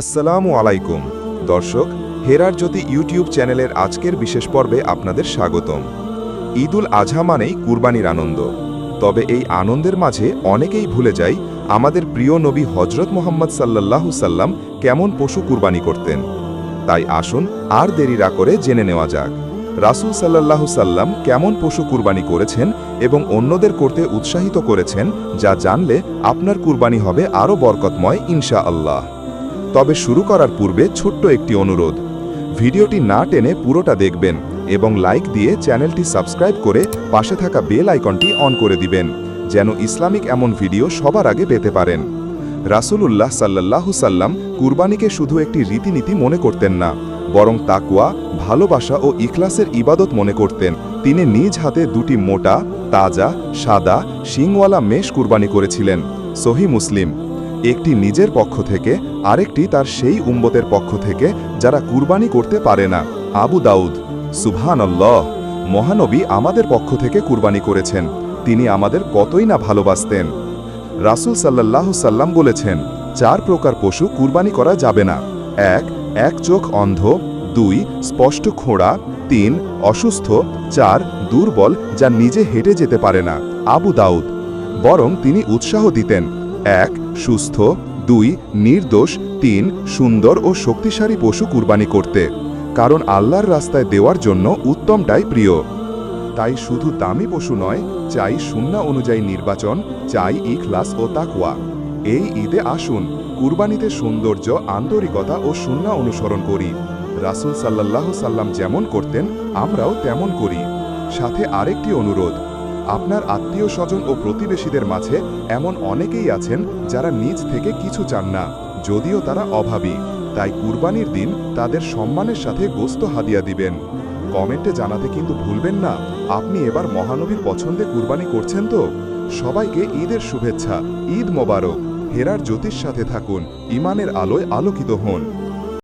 আসসালামু আলাইকুম। দর্শক, হেরার জ্যোতি ইউটিউব চ্যানেলের আজকের বিশেষ পর্বে আপনাদের স্বাগতম। ঈদুল আজহা মানেই কুরবানির আনন্দ। তবে এই আনন্দের মাঝে অনেকেই ভুলে যায় আমাদের প্রিয় নবী হজরত মোহাম্মদ সাল্লাল্লাহু সাল্লাম কেমন পশু কুরবানি করতেন। তাই আসুন আর দেরি না করে জেনে নেওয়া যাক। রাসূল সাল্লাল্লাহু সাল্লাম কেমন পশু কুরবানি করেছেন এবং অন্যদের করতে উৎসাহিত করেছেন, যা জানলে আপনার কুরবানি হবে আরও বরকতময় ইনশা আল্লাহ তবে শুরু করার পূর্বে ছোট্ট একটি অনুরোধ। ভিডিওটি না টেনে পুরোটা দেখবেন এবং লাইক দিয়ে চ্যানেলটি সাবস্ক্রাইব করে পাশে থাকা বেল আইকনটি অন করে দিবেন, যেন ইসলামিক এমন ভিডিও সবার আগে পেতে পারেন। রাসূলুল্লাহ সাল্লাল্লাহু সাল্লাম কুরবানিকে শুধু একটি রীতিনীতি মনে করতেন না, বরং তাকুয়া ভালোবাসা ও ইখলাসের ইবাদত মনে করতেন। তিনি নিজ হাতে দুটি মোটা, তাজা, সাদা, শিংওয়ালা মেষ কুরবানি করেছিলেন। সহি মুসলিম। একটি নিজের পক্ষ থেকে, আরেকটি তার সেই উম্বতের পক্ষ থেকে যারা কুরবানি করতে পারে না। আবু দাউদ সুবহান আল্লাহ মহানবী আমাদের পক্ষ থেকে কুরবানি করেছেন। তিনি আমাদের কতই না ভালোবাসতেন। রাসূল সাল্লাল্লাহু সাল্লাম বলেছেন, চার প্রকার পশু কুরবানি করা যাবে না। এক এক চোখ অন্ধ। দুই, স্পষ্ট খোঁড়া। তিন, অসুস্থ। চার, দুর্বল যা নিজে হেঁটে যেতে পারে না। আবু দাউদ, বরং তিনি উৎসাহ দিতেন। এক সুস্থ, দুই, নির্দোষ, তিন, সুন্দর ও শক্তিশালী পশু কুরবানি করতে। কারণ আল্লাহর রাস্তায় দেওয়ার জন্য উত্তমটাই প্রিয়। তাই শুধু দামি পশু নয়, চাই সুন্না অনুযায়ী নির্বাচন, চাই ইখলাস ও তাকওয়া। এই ঈদে আসুন, কুরবানিতে সৌন্দর্য, আন্তরিকতা ও সুন্না অনুসরণ করি। রাসূল সাল্লাল্লাহু সাল্লাম যেমন করতেন, আমরাও তেমন করি। সাথে আরেকটি অনুরোধ আপনার আত্মীয় স্বজন ও প্রতিবেশীদের মাঝে এমন অনেকেই আছেন যারা নিজ থেকে কিছু চান না, যদিও তারা অভাবী। তাই কুরবানির দিন তাদের সম্মানের সাথে গোস্ত হাদিয়া দিবেন। কমেন্টে জানাতে কিন্তু ভুলবেন না, আপনি এবার মহানবীর পছন্দে কুরবানি করছেন তো? সবাইকে ঈদের শুভেচ্ছা, ঈদ মোবারক। হেরার জ্যোতির সাথে থাকুন ইমানের আলোয় আলোকিত হন।